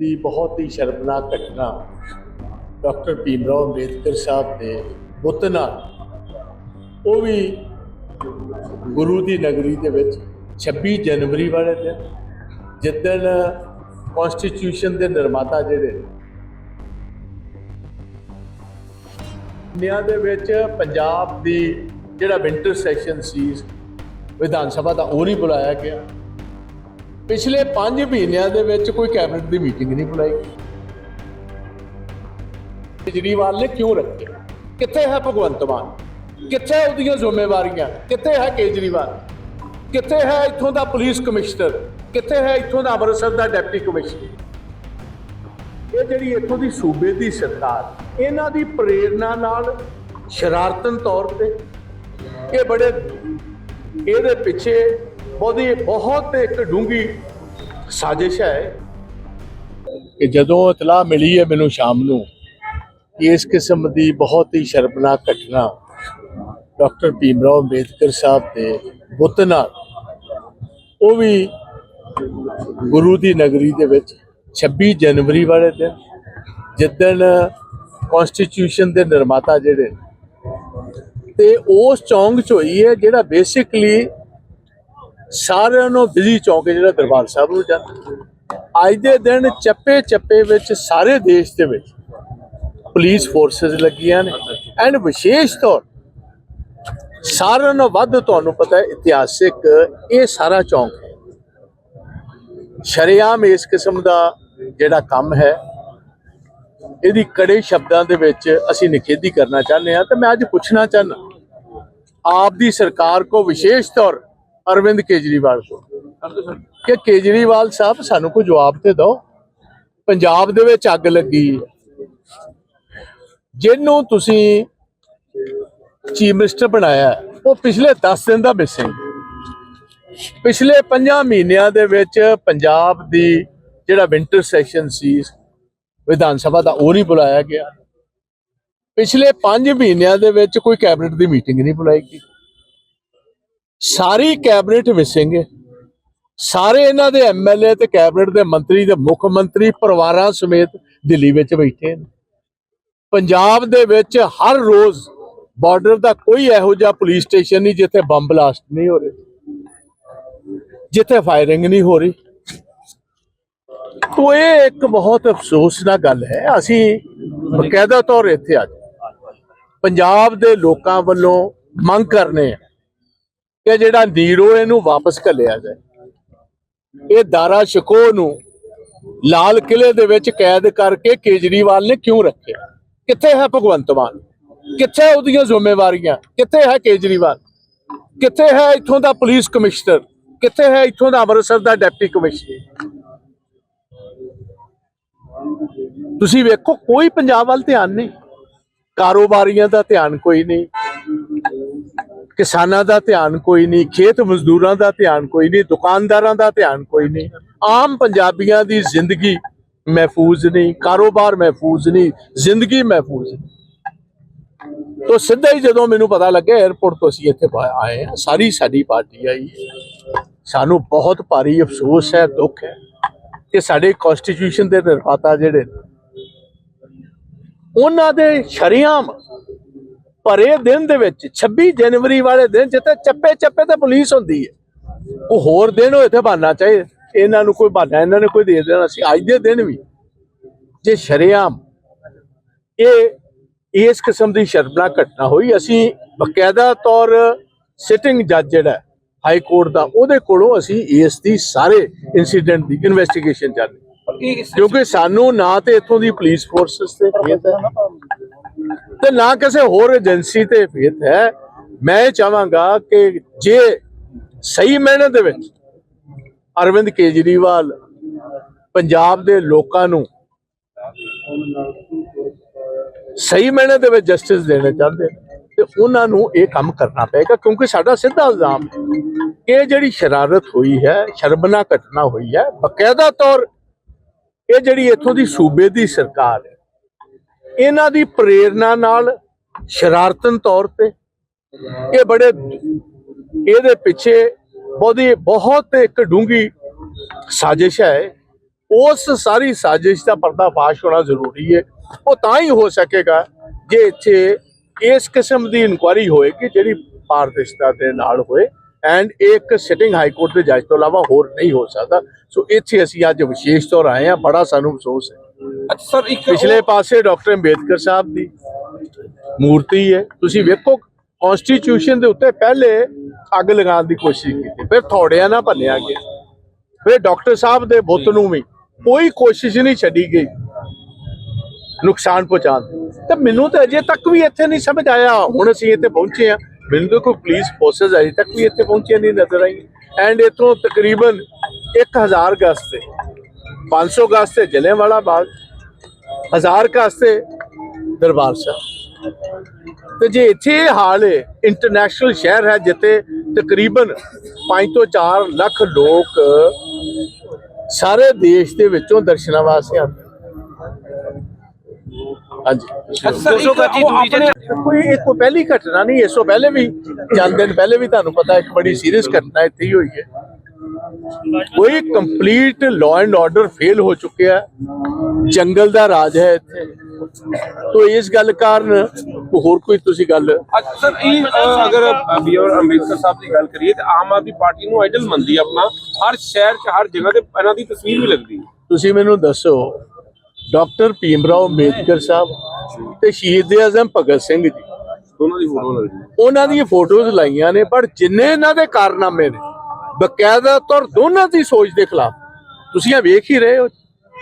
ਦੀ ਬਹੁਤ ਹੀ ਸ਼ਰਮਨਾਕ ਘਟਨਾ ਡਾਕਟਰ ਭੀਮ ਰਾਓ ਅੰਬੇਦਕਰ ਸਾਹਿਬ ਦੇ ਬੁੱਤ ਨਾਲ। ਉਹ ਵੀ ਗੁਰੂ ਦੀ ਨਗਰੀ ਦੇ ਵਿੱਚ 26 ਜਨਵਰੀ ਵਾਲੇ ਦਿਨ ਜਿੱਦਣ ਕਨਸਟੀਟਿਊਸ਼ਨ ਦੇ ਨਿਰਮਾਤਾ ਜਿਹੜੇ ਨੇ, ਦੇ ਵਿੱਚ ਪੰਜਾਬ ਦੀ ਜਿਹੜਾ ਵਿੰਟਰ ਸੈਸ਼ਨ ਸੀ ਵਿਧਾਨ ਸਭਾ ਦਾ ਉਹ ਨਹੀਂ ਬੁਲਾਇਆ ਗਿਆ। ਪਿਛਲੇ 5 ਮਹੀਨਿਆਂ ਦੇ ਵਿੱਚ ਕੋਈ ਕੈਬਨਿਟ ਦੀ ਮੀਟਿੰਗ ਨਹੀਂ ਬੁਲਾਈ ਕੇਜਰੀਵਾਲ ਨੇ ਕਿਉਂ ਰੱਖਿਆ ਕਿੱਥੇ ਹੈ ਭਗਵੰਤ ਮਾਨ? ਕਿੱਥੇ ਉਹਦੀਆਂ ਜ਼ਿੰਮੇਵਾਰੀਆਂ? ਕਿੱਥੇ ਹੈ ਕੇਜਰੀਵਾਲ? ਕਿੱਥੇ ਹੈ ਇੱਥੋਂ ਦਾ ਪੁਲਿਸ ਕਮਿਸ਼ਨਰ? ਕਿੱਥੇ ਹੈ ਇੱਥੋਂ ਦਾ ਅੰਮ੍ਰਿਤਸਰ ਦਾ ਡਿਪਟੀ ਕਮਿਸ਼ਨਰ? ਇਹ ਜਿਹੜੀ ਇੱਥੋਂ ਦੀ ਸੂਬੇ ਦੀ ਸਰਕਾਰ, ਇਹਨਾਂ ਦੀ ਪ੍ਰੇਰਣਾ ਨਾਲ ਸ਼ਰਾਰਤਨ ਤੌਰ ਤੇ ਇਹ ਬੜੇ, ਇਹਦੇ ਪਿੱਛੇ ਬਹੁਤੀ, ਬਹੁਤ ਇੱਕ ਡੂੰਗੀ ਸਾਜ਼ਿਸ਼ ਹੈ। ਕਿ ਜਦੋਂ ਇਤਲਾਹ ਮਿਲੀ ਹੈ ਮੈਨੂੰ ਸ਼ਾਮ ਨੂੰ ਕਿ ਇਸ ਕਿਸਮ ਦੀ ਬਹੁਤ ਹੀ ਸ਼ਰਮਨਾਕ ਘਟਨਾ ਡਾਕਟਰ ਭੀਮਰਾਓ ਅੰਬੇਦਕਰ ਸਾਹਿਬ ਦੇ ਬੁੱਤ ਨਾਲ ਉਹ ਵੀ ਗੁਰੂ ਦੀ ਨਗਰੀ ਦੇ ਵਿੱਚ 26 ਜਨਵਰੀ ਵਾਲੇ ਦਿਨ ਜਿੱਦਣ ਕਨਸਟੀਟਿਊਸ਼ਨ ਦੇ ਨਿਰਮਾਤਾ ਜਿਹੜੇ ਨੇ, ਤੇ ਉਸ ਚੌਂਕ ਚ ਹੋਈ ਹੈ ਜਿਹੜਾ ਬੇਸਿਕਲੀ ਸਾਰਿਆਂ ਨੂੰ ਬਿਜ਼ੀ ਚੌਂਕ ਜਿਹੜਾ ਦਰਬਾਰ ਸਾਹਿਬ ਨੂੰ ਜਾਂਦਾ। ਅੱਜ ਦੇ ਦਿਨ ਚੱਪੇ ਚੱਪੇ ਵਿੱਚ ਸਾਰੇ ਦੇਸ਼ ਦੇ ਵਿੱਚ ਪੁਲਿਸ ਫੋਰਸਸ ਲੱਗੀਆਂ ਨੇ। ਐਂਡ ਵਿਸ਼ੇਸ਼ ਤੌਰ ਸਾਰਿਆਂ ਨਾਲੋਂ ਵੱਧ ਤੁਹਾਨੂੰ ਪਤਾ ਹੈ ਇਤਿਹਾਸਿਕ ਇਹ ਸਾਰਾ ਚੌਂਕ ਹੈ। ਸ਼ਰੇਆਮ ਇਸ ਕਿਸਮ ਦਾ ਜਿਹੜਾ ਕੰਮ ਹੈ, ਇਹਦੀ ਕੜੇ ਸ਼ਬਦਾਂ ਦੇ ਵਿੱਚ ਅਸੀਂ ਨਿਖੇਧੀ ਕਰਨਾ ਚਾਹੁੰਦੇ ਹਾਂ। ਤੇ ਮੈਂ ਅੱਜ ਪੁੱਛਣਾ ਚਾਹੁੰਦਾ, ਆਪ ਦੀ ਸਰਕਾਰ ਕੋ ਵਿਸ਼ੇਸ਼ ਤੌਰ ਅਰਵਿੰਦ ਕੇਜਰੀਵਾਲ ਕੋ ਕਿ ਕੇਜਰੀਵਾਲ ਸਾਹਿਬ ਸਾਨੂੰ ਕੋਈ ਜਵਾਬ ਤੇ ਦਿਓ। ਪੰਜਾਬ ਦੇ ਵਿੱਚ ਅੱਗ ਲੱਗੀ ਜਿਹਨੂੰ ਤੁਸੀਂ ਚੀਫ ਮਿਨਿਸਟਰ ਬਣਾਇਆ ਉਹ ਪਿਛਲੇ 10 ਦਿਨ ਦਾ ਮਿਸਿੰਗ ਪਿਛਲੇ 5 ਮਹੀਨਿਆਂ ਦੇ ਵਿੱਚ ਪੰਜਾਬ ਦੀ ਜਿਹੜਾ ਵਿੰਟਰ ਸੈਸ਼ਨ ਸੀ, ਵਿਧਾਨ ਸਭਾ ਦਾ, ਉਹ ਨਹੀਂ ਬੁਲਾਇਆ ਗਿਆ। ਪਿਛਲੇ 5 ਮਹੀਨਿਆਂ ਦੇ ਵਿੱਚ ਕੋਈ ਕੈਬਨਿਟ ਦੀ ਮੀਟਿੰਗ ਨਹੀਂ ਬੁਲਾਈ ਗਈ। ਸਾਰੀ ਕੈਬਨਿਟ ਮਿਸਿੰਗ ਹੈ ਸਾਰੇ ਇਹਨਾਂ ਦੇ ਐਮਐਲਏ ਤੇ ਕੈਬਨਿਟ ਦੇ ਮੰਤਰੀ ਤੇ ਮੁੱਖ ਮੰਤਰੀ ਪਰਿਵਾਰਾਂ ਸਮੇਤ ਦਿੱਲੀ ਵਿੱਚ ਬੈਠੇ ਨੇ। ਪੰਜਾਬ ਦੇ ਵਿੱਚ ਹਰ ਰੋਜ਼ ਬਾਰਡਰ ਦਾ ਕੋਈ ਇਹੋ ਜਿਹਾ ਪੁਲਿਸ ਸਟੇਸ਼ਨ ਨਹੀਂ ਜਿੱਥੇ ਬੰਬ ਬਲਾਸਟ ਨਹੀਂ ਹੋ ਰਹੇ, ਜਿੱਥੇ ਫਾਇਰਿੰਗ ਨਹੀਂ ਹੋ ਰਹੀ। ਤੋ ਇਹ ਇੱਕ ਬਹੁਤ ਅਫਸੋਸਨਾਕ ਗੱਲ ਹੈ। ਅਸੀਂ ਬਕਾਇਦਾ ਤੌਰ ਇੱਥੇ ਅੱਜ ਪੰਜਾਬ ਦੇ ਲੋਕਾਂ ਵੱਲੋਂ ਮੰਗ ਕਰਨੇ ਆ ਕਿ ਜਿਹੜਾ ਨੀਰੋ ਇਹਨੂੰ ਵਾਪਸ ਘੱਲਿਆ ਜਾਏ। ਇਹ ਦਾਰਾ ਸ਼ਕੋ ਨੂੰ ਲਾਲ ਕਿਲੇ ਦੇ ਵਿੱਚ ਕੈਦ ਕਰਕੇ ਕੇਜਰੀਵਾਲ ਨੇ ਕਿਉਂ ਰੱਖਿਆ? ਕਿੱਥੇ ਹੈ ਭਗਵੰਤ ਮਾਨ? ਕਿੱਥੇ ਉਹਦੀਆਂ ਜ਼ਿੰਮੇਵਾਰੀਆਂ? ਕਿੱਥੇ ਹੈ ਕੇਜਰੀਵਾਲ? ਕਿੱਥੇ ਹੈ ਇੱਥੋਂ ਦਾ ਪੁਲਿਸ ਕਮਿਸ਼ਨਰ? ਕਿੱਥੇ ਹੈ ਇੱਥੋਂ ਦਾ ਅੰਮ੍ਰਿਤਸਰ ਦਾ ਡਿਪਟੀ ਕਮਿਸ਼ਨਰ? ਤੁਸੀਂ ਵੇਖੋ, ਕੋਈ ਪੰਜਾਬ ਵੱਲ ਧਿਆਨ ਨਹੀਂ। ਕਾਰੋਬਾਰੀਆਂ ਦਾ ਧਿਆਨ ਕੋਈ ਨਹੀਂ। ਕਿਸਾਨਾਂ ਦਾ ਧਿਆਨ ਕੋਈ ਨਹੀਂ ਖੇਤ ਮਜ਼ਦੂਰਾਂ ਦਾ ਧਿਆਨ ਕੋਈ ਨਹੀਂ ਦੁਕਾਨਦਾਰਾਂ ਦਾ ਧਿਆਨ ਕੋਈ ਨਹੀਂ ਆਮ ਪੰਜਾਬੀਆਂ ਦੀ ਜ਼ਿੰਦਗੀ ਮਹਿਫੂਜ਼ ਨਹੀਂ ਕਾਰੋਬਾਰ ਮਹਿਫੂਜ਼ ਨਹੀਂ ਜ਼ਿੰਦਗੀ ਮਹਿਫੂਜ਼ ਨਹੀਂ ਤੋ ਸਿੱਧਾ ਹੀ ਜਦੋਂ ਮੈਨੂੰ ਪਤਾ ਲੱਗਿਆ 에어ਪੋਰਟ ਤੋਂ ਅਸੀਂ ਇੱਥੇ ਆਏ ਆ ਸਾਰੀ ਸਾਡੀ ਪਾਰਟੀ ਆਈ ਹੈ। ਸਾਨੂੰ ਬਹੁਤ ਭਾਰੀ ਅਫਸੋਸ ਹੈ ਦੁੱਖ ਹੈ ਕਿ ਸਾਡੇ ਕਨਸਟੀਟਿਊਸ਼ਨ ਦੇ ਨਿਰਮਾਤਾ ਜਿਹੜੇ ਨੇ, ਉਹਨਾਂ ਦੇ ਸ਼ਰੀਆਮ ਭਰੇ ਦਿਨ ਦੇ ਵਿੱਚ 26 ਜਨਵਰੀ ਵਾਲੇ ਦਿਨ ਜਿੱਥੇ ਚੱਪੇ ਚੱਪੇ ਤੇ ਪੁਲਿਸ ਹੁੰਦੀ ਹੈ। ਉਹ ਹੋਰ ਦਿਨ ਹੋਏ ਤੇ ਬਹਾਨਾ ਚਾਹੀਏ ਇਹਨਾਂ ਨੂੰ ਕੋਈ ਬਹਾਨਾ ਇਹਨਾਂ ਨੇ ਕੋਈ ਦੇ ਦੇਣਾ ਸੀ ਅੱਜ ਦੇ ਦਿਨ ਵੀ। ਜੇ ਸ਼ਰੇਆਮ ਇਹ ਇਸ ਕਿਸਮ ਦੀ ਸ਼ਰਮਨਾਕ ਘਟਨਾ ਹੋਈ ਅਸੀਂ ਬਕਾਇਦਾ ਤੌਰ ਸਿਟਿੰਗ ਜੱਜ ਜਿਹੜਾ ਹਾਈ ਕੋਰਟ ਦਾ ਉਹਦੇ ਕੋਲੋਂ ਅਸੀਂ ਇਸ ਦੀ ਸਾਰੇ ਇਨਸੀਡੈਂਟ ਦੀ ਇਨਵੈਸਟੀਗੇਸ਼ਨ ਚਾਹਦੇ ਕਿਉਂਕਿ ਸਾਨੂੰ ਨਾ ਤੇ ਇੱਥੋਂ ਦੀ ਪੁਲਿਸ ਫੋਰਸਸ ਤੇ ਤੇ ਨਾ ਕਿਸੇ ਹੋਰ ਏਜੰਸੀ ਤੇ ਫੇਥ ਹੈ। ਮੈਂ ਇਹ ਚਾਹਾਂਗਾ ਕਿ ਜੇ ਸਹੀ ਮੈਨੇ ਦੇ ਵਿੱਚ ਅਰਵਿੰਦ ਕੇਜਰੀਵਾਲ ਪੰਜਾਬ ਦੇ ਲੋਕਾਂ ਨੂੰ ਸਹੀ ਮੈਨੇ ਦੇ ਵਿੱਚ ਜਸਟਿਸ ਦੇਣਾ ਚਾਹੁੰਦੇ ਤੇ ਉਹਨਾਂ ਨੂੰ ਇਹ ਕੰਮ ਕਰਨਾ ਪਏਗਾ, ਕਿਉਂਕਿ ਸਾਡਾ ਸਿੱਧਾ ਇਲਜ਼ਾਮ ਹੈ ਕਿ ਇਹ ਜਿਹੜੀ ਸ਼ਰਾਰਤ ਹੋਈ ਹੈ, ਸ਼ਰਮਨਾਕ ਘਟਨਾ ਹੋਈ ਹੈ, ਬਕਾਇਦਾ ਤੌਰ ਇਹ ਜਿਹੜੀ ਇੱਥੋਂ ਦੀ ਸੂਬੇ ਦੀ ਸਰਕਾਰ ਹੈ ਇਹਨਾਂ ਦੀ ਪ੍ਰੇਰਣਾ ਨਾਲ ਸ਼ਰਾਰਤਨ ਤੌਰ ਤੇ ਇਹ ਬੜੇ ਇਹਦੇ ਪਿੱਛੇ ਬਹੁਤੀ ਬਹੁਤ ਇੱਕ ਡੂੰਗੀ ਸਾਜ਼ਿਸ਼ ਹੈ। ਉਸ ਸਾਰੀ ਸਾਜ਼ਿਸ਼ ਦਾ ਪਰਦਾਫਾਸ਼ ਹੋਣਾ ਜ਼ਰੂਰੀ ਹੈ। ਉਹ ਤਾਂ ਹੀ ਹੋ ਸਕੇਗਾ ਜੇ ਇੱਥੇ ਇਸ ਕਿਸਮ ਦੀ ਇਨਕੁਆਇਰੀ ਹੋਏਗੀ ਜਿਹੜੀ ਪਾਰਦਰਸ਼ਤਾ ਦੇ ਨਾਲ ਹੋਏ ਐਂਡ ਇੱਕ ਸਿਟਿੰਗ ਹਾਈ ਕੋਰਟ ਦੇ ਜੱਜ ਤੋਂ ਇਲਾਵਾ ਹੋਰ ਨਹੀਂ ਹੋ ਸਕਦਾ। ਸੋ ਇੱਥੇ ਅਸੀਂ ਅੱਜ ਵਿਸ਼ੇਸ਼ ਤੌਰ ਆਏ ਹਾਂ। ਬੜਾ ਸਾਨੂੰ ਅਫਸੋਸ ਹੈ। ਅੱਛਾ, ਸਰ, ਇੱਕ ਪਿਛਲੇ ਪਾਸੇ ਡਾਕਟਰ ਅੰਬੇਦਕਰ ਸਾਹਿਬ ਦੀ ਮੂਰਤੀ ਹੈ। ਤੁਸੀਂ ਵੇਖੋ ਕਨਸਟੀਟਿਊਸ਼ਨ ਦੇ ਉੱਤੇ ਪਹਿਲੇ ਅੱਗ ਲਗਾਉਣ ਦੀ ਕੋਸ਼ਿਸ਼ ਕੀਤੀ। ਫਿਰ ਥੋੜਿਆਂ ਨਾਲ ਭੰਨਿਆ ਗਿਆ। ਫਿਰ ਡਾਕਟਰ ਸਾਹਿਬ ਦੇ ਬੁੱਤ ਨੂੰ ਵੀ ਕੋਈ ਕੋਸ਼ਿਸ਼ ਨਹੀਂ ਛੱਡੀ ਗਈ ਨੁਕਸਾਨ ਪਹੁੰਚਾਉਣ ਤੇ ਮੈਨੂੰ ਤਾਂ ਅਜੇ ਤੱਕ ਵੀ ਇੱਥੇ ਨਹੀਂ ਸਮਝ ਆਇਆ। ਹੁਣ ਅਸੀਂ ਇੱਥੇ ਪਹੁੰਚੇ ਆ ਮੈਨੂੰ ਤਾਂ ਕੋਈ ਪੁਲਿਸ ਫੋਰਸਸ ਅਜੇ ਤੱਕ ਵੀ ਇੱਥੇ ਪਹੁੰਚੀਆਂ ਨਹੀਂ ਨਜ਼ਰ ਆਈ ਐਂਡ ਇਥੋਂ ਤਕਰੀਬਨ 1000 ਗਜ਼ ਤੇ 500 ਗਜ਼ ਤੇ ਜਲਿਆਂਵਾਲਾ ਬਾਗ ਹਜ਼ਾਰ ਗਜ਼ ਤੇ ਦਰਬਾਰ ਸਾਹਿਬ ਤੇ ਜੇ ਇੱਥੇ ਹਾਲ ਹੈ ਇੰਟਰਨੈਸ਼ਨਲ ਸ਼ਹਿਰ ਹੈ ਜਿੱਥੇ ਤਕਰੀਬਨ 5 ਤੋਂ 4 ਲੱਖ ਲੋਕ ਸਾਰੇ ਦੇਸ਼ ਦੇ ਵਿੱਚੋਂ ਦਰਸ਼ਨਾਂ ਵਾਸਤੇ ਆਉਂਦੇ ਇਹ ਕੋਈ ਪਹਿਲੀ ਘਟਨਾ ਨਹੀਂ ਇਸ ਤੋਂ ਪਹਿਲੇ ਵੀ ਚੰਦ ਦਿਨ ਪਹਿਲੇ ਵੀ ਤੁਹਾਨੂੰ ਪਤਾ ਇੱਕ ਬੜੀ ਸੀਰੀਅਸ ਘਟਨਾ ਇੱਥੇ ਹੀ ਹੋਈ ਹੈ। ਕੋਈ complete law and order fail ਹੋ ਚੁੱਕਿਆ ਹੈ। ਜੰਗਲ ਦਾ ਰਾਜ ਹੈ ਇੱਥੇ। ਤੋ ਇਸ ਗੱਲ ਕਾਰਨ ਹੋਰ ਕੋਈ ਤੁਸੀਂ ਗੱਲ ਅੱਛਾ ਸਰ ਇਹ ਅ, ਅਗਰ ਬੀਆਰ ਅੰਬੇਦਕਰ ਸਾਹਿਬ ਦੀ ਗੱਲ ਕਰੀਏ ਤਾਂ ਆਮ ਆਦਮੀ ਪਾਰਟੀ ਨੂੰ ਆਈਡਲ ਮੰਨਦੀ ਆਪਣਾ। ਹਰ ਸ਼ਹਿਰ 'ਚ ਹਰ ਜਗ੍ਹਾ ਤੇ ਇਹਨਾਂ ਦੀ ਤਸਵੀਰ ਵੀ ਲੱਗਦੀ ਤੁਸੀਂ ਮੈਨੂੰ ਦੱਸੋ ਡਾਕਟਰ ਭੀਮਰਾਓ ਅੰਬੇਦਕਰ ਸਾਹਿਬ ਤੇ ਸ਼ਹੀਦ ਆਜ਼ਮ ਭਗਤ ਸਿੰਘ ਜੀ। ਦੋਨਾਂ ਦੀ ਫੋਟੋ ਲੱਗਦੀ ਉਹਨਾਂ ਦੀਆਂ ਫੋਟੋਜ਼ ਲਾਈਆਂ ਨੇ ਪਰ ਜਿੰਨੇ ਇਹਨਾਂ ਦੇ ਕਾਰਨਾਮੇ ਨੇ ਬਕਾਇਦਾ ਤੌਰ ਦੋਨਾਂ ਦੀ ਸੋਚ ਦੇ ਖਿਲਾਫ। ਤੁਸੀਂ ਇਹ ਵੇਖ ਹੀ ਰਹੇ ਹੋ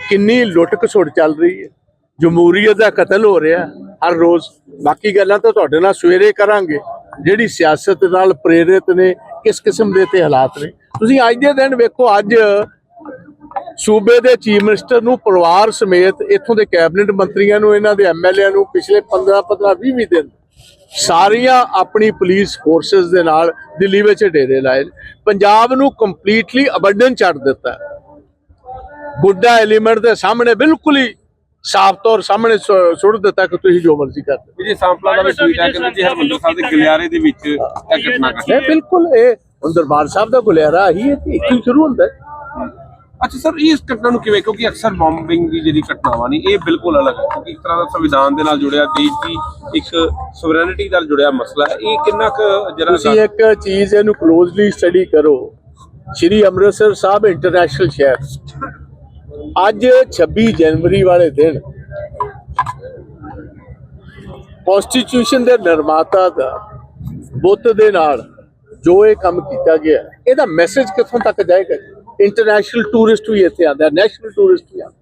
ਕਿੰਨੀ ਲੁੱਟ ਖਸੁੱਟ ਚੱਲ ਰਹੀ ਹੈ। ਜਮਹੂਰੀਅਤ ਦਾ ਕਤਲ ਹੋ ਰਿਹਾ ਹਰ ਰੋਜ਼ ਬਾਕੀ ਗੱਲਾਂ ਤਾਂ ਤੁਹਾਡੇ ਨਾਲ ਸਵੇਰੇ ਕਰਾਂਗੇ। ਜਿਹੜੀ ਸਿਆਸਤ ਨਾਲ ਪ੍ਰੇਰਿਤ ਨੇ, ਕਿਸ ਕਿਸਮ ਦੇ ਤੇ ਹਾਲਾਤ ਨੇ। ਤੁਸੀਂ ਅੱਜ ਦੇ ਦਿਨ ਵੇਖੋ, ਅੱਜ ਸੂਬੇ ਦੇ ਚੀਫ ਮਿਨਿਸਟਰ ਨੂੰ ਪਰਿਵਾਰ ਸਮੇਤ ਇੱਥੋਂ ਦੇ ਕੈਬਨਿਟ ਮੰਤਰੀਆਂ ਨੂੰ, ਇਹਨਾਂ ਦੇ ਐਮਐਲਏ ਨੂੰ ਪਿਛਲੇ 15 15 20 20 ਦਿਨ ਸਾਰੀਆਂ ਆਪਣੀ ਪੁਲਿਸ ਫੋਰਸਸ ਦੇ ਨਾਲ ਦਿੱਲੀ ਵਿੱਚ ਡੇਰੇ ਲਾਏ। ਪੰਜਾਬ ਨੂੰ ਕੰਪਲੀਟਲੀ ਅਬੰਡਨ ਛੱਡ ਦਿੱਤਾ। ਬੁੱਢਾ ਐਲੀਮੈਂਟ ਦੇ ਸਾਹਮਣੇ ਬਿਲਕੁਲ ਹੀ ਸਾਫ਼ ਤੌਰ ਸਾਹਮਣੇ ਸੁੱਟ ਦਿੱਤਾ ਕਿ ਤੁਸੀਂ ਜੋ ਮਰਜ਼ੀ ਕਰ ਵਿਜੇ ਸਾਂਪਲਾ ਦਾ ਵੀ ਟਵੀਟ ਹੈ ਕਹਿੰਦੇ ਜੀ ਹਰਮੰਦਰ ਸਾਹਿਬ ਦੇ ਗਲਿਆਰੇ ਦੇ ਵਿੱਚ ਇਹ ਘਟਨਾ ਘਟੀ ਬਿਲਕੁਲ ਇਹ ਦਰਬਾਰ ਸਾਹਿਬ ਦਾ ਗੁਲਿਆਰਾ ਹੀ ਇੱਥੇ ਸ਼ੁਰੂ ਹੁੰਦਾ ਹੈ ਅੱਛਾ ਸਰ ਇਸ ਘਟਨਾ ਨੂੰ ਕਿਵੇਂ? ਕਿਉਂਕਿ ਅਕਸਰ ਬੰਬਿੰਗ ਦੀ ਜਿਹੜੀ ਘਟਨਾਵਾਂ ਨੇ ਇਹ ਬਿਲਕੁਲ ਅਲੱਗ ਹੈ। ਕਿਉਂਕਿ ਇੱਕ ਤਰ੍ਹਾਂ ਦਾ ਸੰਵਿਧਾਨ ਦੇ ਨਾਲ ਜੁੜਿਆ ਦੇਸ਼ ਦੀ ਇੱਕ ਸੋਵਰੇਨਿਟੀ ਨਾਲ ਜੁੜਿਆ ਮਸਲਾ ਹੈ। ਇਹ ਕਿੰਨਾ ਕੁ ਜਿਹੜਾ ਤੁਸੀਂ ਇੱਕ ਚੀਜ਼ ਇਹਨੂੰ ਕਲੋਜ਼ਲੀ ਸਟੱਡੀ ਕਰੋ। ਸ਼੍ਰੀ ਅੰਮ੍ਰਿਤਸਰ ਸਾਹਿਬ ਇੰਟਰਨੈਸ਼ਨਲ ਸ਼ਹਿਰ। ਅੱਜ 26 ਜਨਵਰੀ ਵਾਲੇ ਦਿਨ ਕਨਸਟੀਟਿਊਸ਼ਨ ਦੇ ਨਿਰਮਾਤਾ ਦਾ ਬੁੱਤ ਦੇ ਨਾਲ ਜੋ ਇਹ ਕੰਮ ਕੀਤਾ ਗਿਆ ਇਹਦਾ ਮੈਸੇਜ ਕਿੱਥੋਂ ਤੱਕ ਜਾਏਗਾ ਇੰਟਰਨੈਸ਼ਨਲ ਟੂਰਿਸਟ ਵੀ ਇੱਥੇ ਆਉਂਦਾ ਨੈਸ਼ਨਲ ਟੂਰਿਸਟ ਵੀ ਆਉਂਦਾ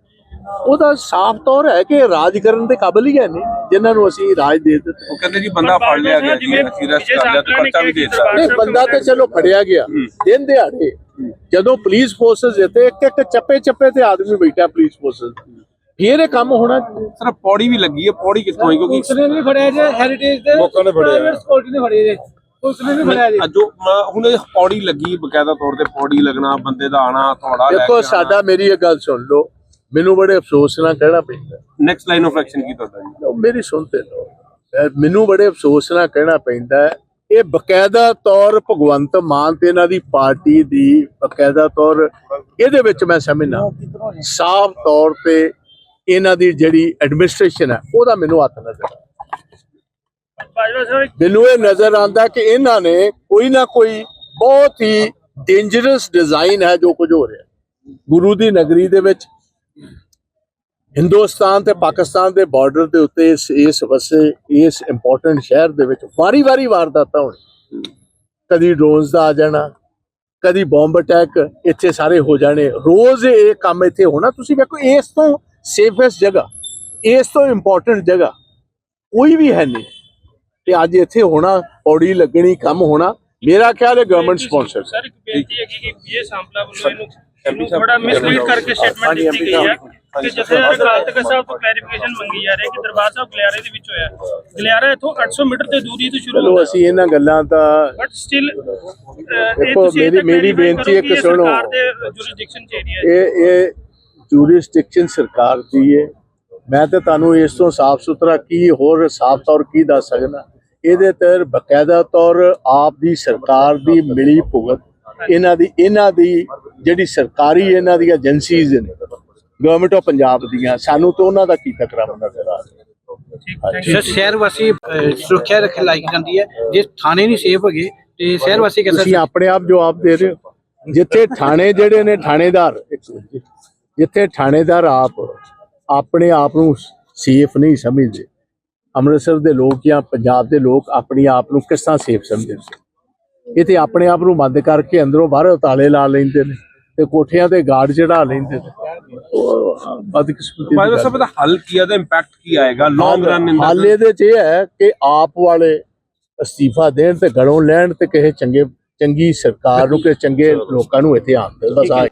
ਉਹਦਾ ਸਾਫ਼ ਤੌਰ ਹੈ ਕਿ ਰਾਜ ਕਰਨ ਦੇ ਕਾਬਿਲ ਹੀ ਹੈ ਨਹੀਂ ਜਿਨ੍ਹਾਂ ਨੂੰ ਅਸੀਂ ਰਾਜ ਦੇ ਦਿੱਤਾ। ਉਹ ਕਹਿੰਦੇ ਜੀ ਬੰਦਾ ਫੜ ਲਿਆ ਗਿਆ ਜੀ ਅਸੀਂ ਰੈਸਟ ਕਰ ਲਿਆ ਤੇ ਪਰਚਾ ਵੀ ਦੇ ਦਿੱਤਾ। ਨਹੀਂ ਬੰਦਾ ਤੇ ਚਲੋ ਫੜਿਆ ਗਿਆ। ਦਿਨ ਦਿਹਾੜੇ ਜਦੋਂ ਪੁਲਿਸ ਫੋਰਸਸ ਇੱਥੇ ਇੱਕ ਇੱਕ ਚੱਪੇ ਚੱਪੇ ਤੇ ਆਦਮੀ ਬੈਠਾ ਪੁਲਿਸ ਫੋਰਸਸ ਫਿਰ ਇਹ ਕੰਮ ਹੋਣਾ। ਸਰ ਪੌੜੀ ਵੀ ਲੱਗੀ ਹੈ ਪੌੜੀ ਕਿੱਥੋਂ ਆਈ ਕਿਉਂਕਿ ਪੁਲਿਸ ਨੇ ਵੀ ਫੜਿਆ ਜੇ ਹੈਰੀਟੇਜ ਦੇ ਲੋਕਾਂ ਨੇ ਫੜਿਆ। ਪ੍ਰਾਈਵੇਟ ਸਕਿਉਰਟੀ ਨੇ ਫੜਿਆ ਜੇ। ਪੁਲਿਸ ਨੇ ਵੀ ਫੜਿਆ ਜੇ। ਜੋ ਮ- ਹੁਣ ਇਹ ਪੌੜੀ ਲੱਗੀ ਬਕਾਇਦਾ ਤੌਰ ਤੇ ਪੌੜੀ ਲੱਗਣਾ ਬੰਦੇ ਦਾ ਆਣਾ ਥੋੜਾ ਦੇਖੋ ਸਾਡਾ ਮੇਰੀ ਇਹ ਗੱਲ ਸੁਣ ਲਓ। ਮੈਨੂੰ ਬੜੇ ਅਫਸੋਸ ਨਾਲ ਕਹਿਣਾ ਪੈਂਦਾ। ਨੈਕਸਟ ਲਾਈਨ ਆਫ ਐਕਸ਼ਨ ਕੀ ਤੁਹਾਡਾ ਜੀ? ਉਹ ਮੇਰੀ ਸੁਣਤੇ ਲਓ। ਅਹ ਮੈਨੂੰ ਬੜੇ ਅਫਸੋਸ ਨਾਲ ਕਹਿਣਾ ਪੈਂਦਾ ਹੈ, ਇਹ ਬਕਾਇਦਾ ਤੌਰ ਭਗਵੰਤ ਮਾਨ ਤੇ ਇਹਨਾਂ ਦੀ ਪਾਰਟੀ ਦੀ ਬਕਾਇਦਾ ਤੌਰ ਇਹਦੇ ਵਿੱਚ ਮੈਂ ਸਮਝਣਾ ਸਾਫ਼ ਤੌਰ ਤੇ ਇਹਨਾਂ ਦੀ ਜਿਹੜੀ ਐਡਮਿਨਿਸਟ੍ਰੇਸ਼ਨ ਹੈ ਉਹਦਾ ਮੈਨੂੰ ਹੱਥ ਨਜ਼ਰ ਆਉਂਦਾ। ਮੈਨੂੰ ਇਹ ਨਜ਼ਰ ਆਉਂਦਾ ਕਿ ਇਹਨਾਂ ਨੇ ਕੋਈ ਨਾ ਕੋਈ ਬਹੁਤ ਹੀ ਡੇਂਜਰਸ ਡਿਜ਼ਾਈਨ ਹੈ ਜੋ ਕੁਝ ਹੋ ਰਿਹਾ ਗੁਰੂ ਦੀ ਨਗਰੀ ਦੇ ਵਿੱਚ, ਹਿੰਦੁਸਤਾਨ ਤੇ ਪਾਕਿਸਤਾਨ ਦੇ ਬਾਰਡਰ ਦੇ ਉੱਤੇ ਇਸ ਇਸ ਵਸੇ, ਇਸ ਇੰਪੋਰਟੈਂਟ ਸ਼ਹਿਰ ਦੇ ਵਿੱਚ ਵਾਰੀ-ਵਾਰੀ ਵਾਰਦਾਤਾਂ ਹੋਣ ਕਦੀ ਡਰੋਨਸ ਦਾ ਆ ਜਾਣਾ, ਕਦੀ ਬੰਬ ਅਟੈਕ ਇੱਥੇ ਸਾਰੇ ਹੋ ਜਾਣੇ। ਰੋਜ਼ ਇਹ ਕੰਮ ਇੱਥੇ ਹੋਣਾ। ਤੁਸੀਂ ਵੇਖੋ, ਇਸ ਤੋਂ ਸੇਫੈਸਟ ਜਗ੍ਹਾ, ਇਸ ਤੋਂ ਇੰਪੋਰਟੈਂਟ ਜਗ੍ਹਾ ਕੋਈ ਵੀ ਹੈ ਨਹੀਂ। ਤੇ ਅੱਜ ਇੱਥੇ ਹੋਣਾ ਪੌੜੀ ਲੱਗਣੀ ਕੰਮ ਹੋਣਾ ਮੇਰਾ ਖਿਆਲ ਹੈ ਗਵਰਨਮੈਂਟ ਸਪਾਂਸਰ ਸਰ ਇੱਕ ਬੇਨਤੀ ਹੈ ਕਿ ਇਹ ਸਾਂਪਲਾ ਵੱਲੋਂ ਇਹਨੂੰ MP ਇਹਨੂੰ ਸਾਹਿਬ ਥੋੜਾ ਮਿਸਲੀਡ ਕਰਕੇ ਸਟੇਟਮੈਂਟ ਹਾਂਜੀ, ਦਿੱਤੀ MP ਗਈ ਹੈ ਸਾਹਿਬ। ਕਿ ਜਿੱਥੇ ਅਕਾਲ ਤਖਤ ਸਾਹਿਬ ਤੋਂ ਕਲੈਰੀਫਿਕੇਸ਼ਨ ਮੰਗੀ ਜਾ ਰਹੀ ਹੈ ਕਿ ਦਰਬਾਰ ਸਾਹਿਬ ਗਲਿਆਰੇ ਦੇ ਵਿੱਚ ਹੋਇਆ। ਗਲਿਆਰਾ ਇੱਥੋਂ 800 ਮੀਟਰ ਤੇ ਦੂਰੀ ਤੋਂ ਸ਼ੁਰੂ ਚਲੋ ਹੁੰਦਾ। ਅਸੀਂ ਇਹਨਾਂ ਗੱਲਾਂ ਦਾ ਬਟ ਸਟਿਲ ਦੇਖੋ, ਮੇਰੀ- ਮੇਰੀ ਬੇਨਤੀ ਇੱਕ ਸੁਣੋ। ਸਰਕਾਰ ਦੇ ਜੁਰਿਸਡਿਕਸ਼ਨ ਚ ਏਰੀਆ ਹੈ। ਇਹ ਇਹ ਜੂਰਿਸਡਿਕਸ਼ਨ ਸਰਕਾਰ ਦੀ ਹੈ। ਮੈਂ ਤਾਂ ਤੁਹਾਨੂੰ ਇਸ ਤੋਂ ਸਾਫ਼ ਸੁਥਰਾ ਕੀ ਹੋਰ ਸਾਫ਼ ਤੌਰ ਕੀ ਦੱਸ ਸਕਦਾ? ਇਹਦੇ ਤੇ ਬਕਾਇਦਾ ਤੌਰ ਆਪ ਦੀ ਸਰਕਾਰ ਦੀ ਮਿਲੀ ਭੁਗਤ ਇਹਨਾਂ ਦੀ ਇਹਨਾਂ ਦੀ ਜਿਹੜੀ ਸਰਕਾਰੀ ਇਹਨਾਂ ਦੀ ਏਜੰਸੀਜ਼ ਨੇ ਗਵਰਨਮੈਂਟ ਆਫ ਪੰਜਾਬ ਦੀਆਂ ਸਾਨੂੰ ਤਾਂ ਉਹਨਾਂ ਦਾ ਕੀ ਥੈਂਕ ਯੂ ਸਰ ਸ਼ਹਿਰ ਵਾਸੀ ਸੁਰੱਖਿਆ ਰੱਖ ਲਾਈ ਜਾਂਦੀ ਹੈ। ਜੇ ਥਾਣੇ ਨਹੀਂ ਸੇਫ ਹੈਗੇ ਤੇ ਸ਼ਹਿਰ ਵਾਸੀ ਤੁਸੀਂ ਕਿਵੇਂ ਆਪਣੇ ਆਪ ਜਵਾਬ ਦੇ ਰਹੇ ਹੋ। ਜਿੱਥੇ ਥਾਣੇ ਜਿਹੜੇ ਨੇ ਥਾਣੇਦਾਰ ਜਿੱਥੇ ਥਾਣੇਦਾਰ ਆਪ ਆਪਣੇ ਆਪ ਨੂੰ ਸੇਫ ਨਹੀਂ ਸਮਝਦੇ ਅੰਮ੍ਰਿਤਸਰ ਦੇ ਲੋਕ ਜਾਂ ਪੰਜਾਬ ਦੇ ਲੋਕ ਆਪਣੀ ਆਪ ਨੂੰ ਕਿਸ ਤਰ੍ਹਾਂ ਸੇਫ ਸਮਝਦੇ ਨੇ? ਇਹ ਤੇ ਆਪਣੇ ਆਪ ਨੂੰ ਬੰਦ ਕਰਕੇ ਅੰਦਰੋਂ ਬਾਹਰ ਤਾਲੇ ਲਾ ਲੈਂਦੇ ਨੇ ਤੇ ਕੋਠਿਆਂ ਤੇ ਗਾਰਡ ਚੜਾ ਲੈਂਦੇ ਨੇ। ਬਦਕਿਸਮਤੀ ਗੱਲ ਸਾਹਿਬ ਦਾ ਹੱਲ ਕੀ ਹੈ? ਦਾ ਇੰਪੈਕਟ ਕੀ ਆਏਗਾ? ਲੌਂਗ ਰਨ ਇਨ ਹਾਲ ਇਹਦੇ ਚ ਇਹ ਹੈ ਕਿ ਆਪ ਵਾਲੇ ਅਸਤੀਫਾ ਦੇਣ ਤੇ ਗਲੋਂ ਲੈਣ ਤੇ ਕਿਸੇ ਚੰਗੇ ਚੰਗੀ ਸਰਕਾਰ ਨੂੰ ਕਿਸੇ ਚੰਗੇ ਲੋਕਾਂ ਨੂੰ ਇੱਥੇ ਆਉਣ ਬਸ ਆਹ